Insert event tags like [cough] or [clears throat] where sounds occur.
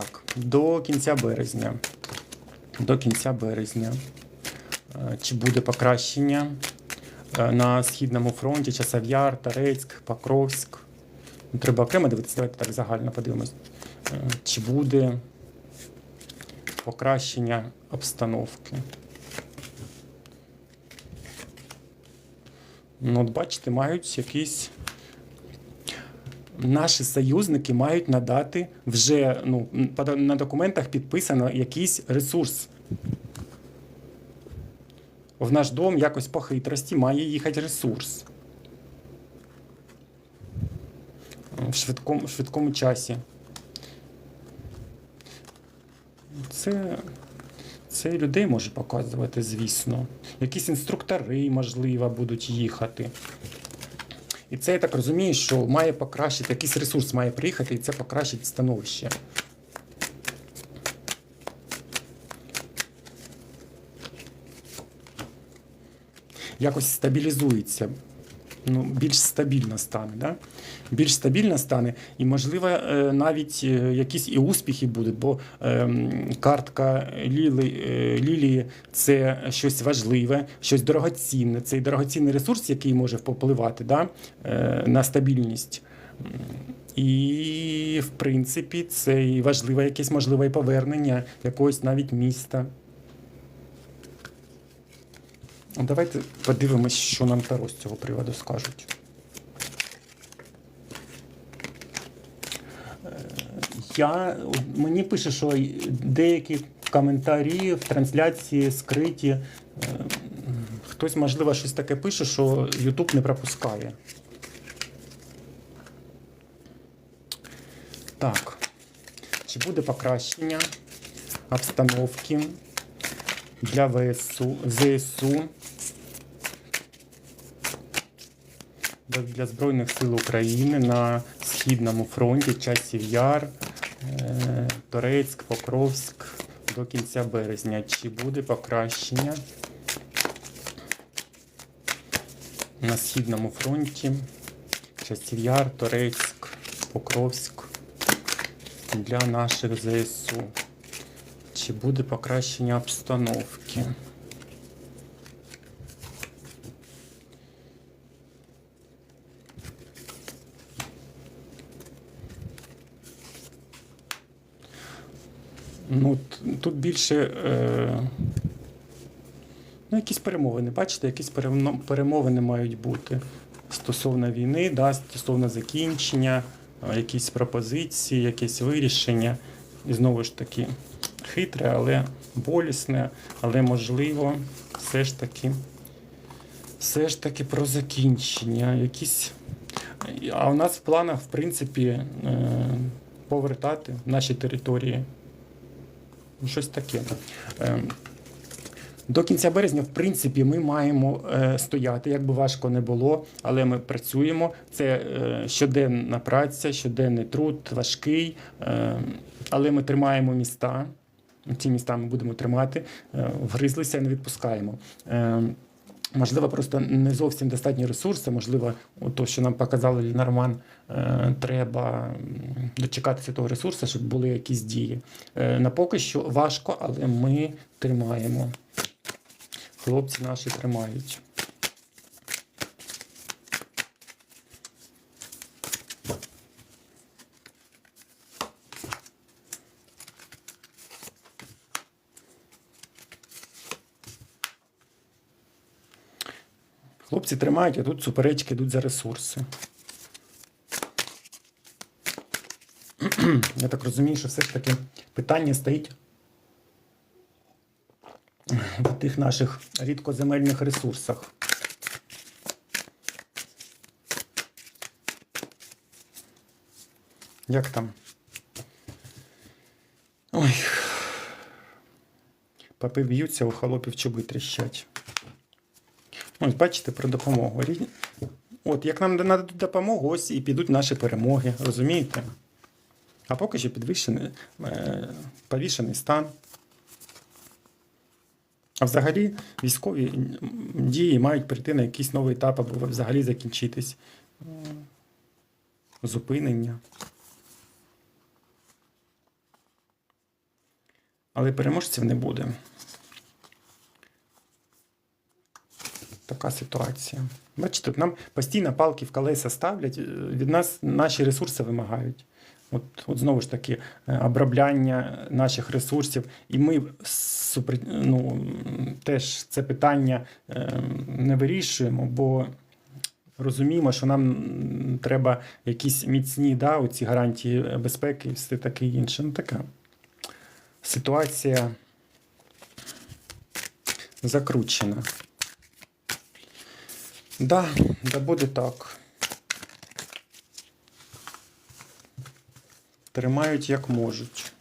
Так, до кінця березня. До кінця березня. Е, Чи буде покращення е, на Східному фронті, Часов'яр, Тарецьк, Покровськ. Ну, Треба окремо дивитися, давайте так загально подивимось. Е, Чи буде покращення обстановки? Ну, от бачите, мають якісь. Наші союзники мають надати вже ну, на документах підписано якийсь ресурс. В наш дом якось по хитрості має їхати ресурс. В швидкому, в швидкому часі. Це, це людей може показувати, звісно. Якісь інструктори, можливо, будуть їхати. І це я так розумію, що має покращити, якийсь ресурс має приїхати, і це покращить становище. Якось стабілізується. Ну, більш стабільно стане, да? більш стабільно стане, і, можливо, е, навіть е, якісь і успіхи будуть, бо ем, картка е, Лілії це щось важливе, щось дорогоцінне. Цей дорогоцінний ресурс, який може впливати да? на стабільність. І, в принципі, це і важливе якесь можливе повернення якогось навіть міста. Давайте подивимось, що нам Таро з цього приводу скажуть. Е, Я, мені пише, що деякі коментарі в трансляції скриті. Е, Хтось, можливо, щось таке пише, що YouTube не пропускає. Так. Чи буде покращення обстановки для ВСУ, ЗСУ для- Збройних сил України на Східному фронті, Часів Яр, е, Торецьк, Покровськ до кінця березня. Чи буде покращення на Східному фронті, Часів Яр, Торецьк, Покровськ для наших ЗСУ? Чи буде покращення обстановки? Ну, тут більше. Е, ну, якісь перемовини. Бачите, якісь перемовини мають бути стосовно війни, да, стосовно закінчення, е, якісь пропозиції, якесь вирішення. І знову ж таки, хитре, але болісне, але можливо, все ж таки, все ж таки про закінчення. Якісь... А у нас в планах, в принципі, е, повертати наші території. Ну, Щось таке. Е, До кінця березня, в принципі, ми маємо е, стояти, як би важко не було, але ми працюємо. Це е, щоденна праця, щоденний труд, важкий, е, але ми тримаємо міста. Ці міста ми будемо тримати, е, вгризлися і не відпускаємо. Можливо, просто не зовсім достатні ресурси. Можливо, то, що нам показали Лінарман, е, треба дочекатися того ресурсу, щоб були якісь дії. Е, На поки що важко, але ми тримаємо. Хлопці наші тримають. Хлопці тримають, а тут суперечки йдуть за ресурси. [clears throat] Я так розумію, що все ж таки питання стоїть в тих наших рідкоземельних ресурсах. Як там? Ой. Папи б'ються, у холопів чоби тріщать. Ось бачите про допомогу. От, як нам нададуть допомогу, ось і підуть наші перемоги, розумієте? А поки що підвищений, е, повішений стан. А взагалі військові дії мають прийти на якийсь новий етап або взагалі закінчитись. Зупинення. Але переможців не буде. Така ситуація. Бачите, нам постійно палки в колеса ставлять, е, від нас наші ресурси вимагають. От, от знову ж таки, е, обробляння наших ресурсів. І ми ну, теж це питання е, не вирішуємо, бо розуміємо, що нам треба якісь міцні да, оці гарантії безпеки і все таке інше. Ну, така ситуація закручена. Да, да буде так. Тримають як можуть.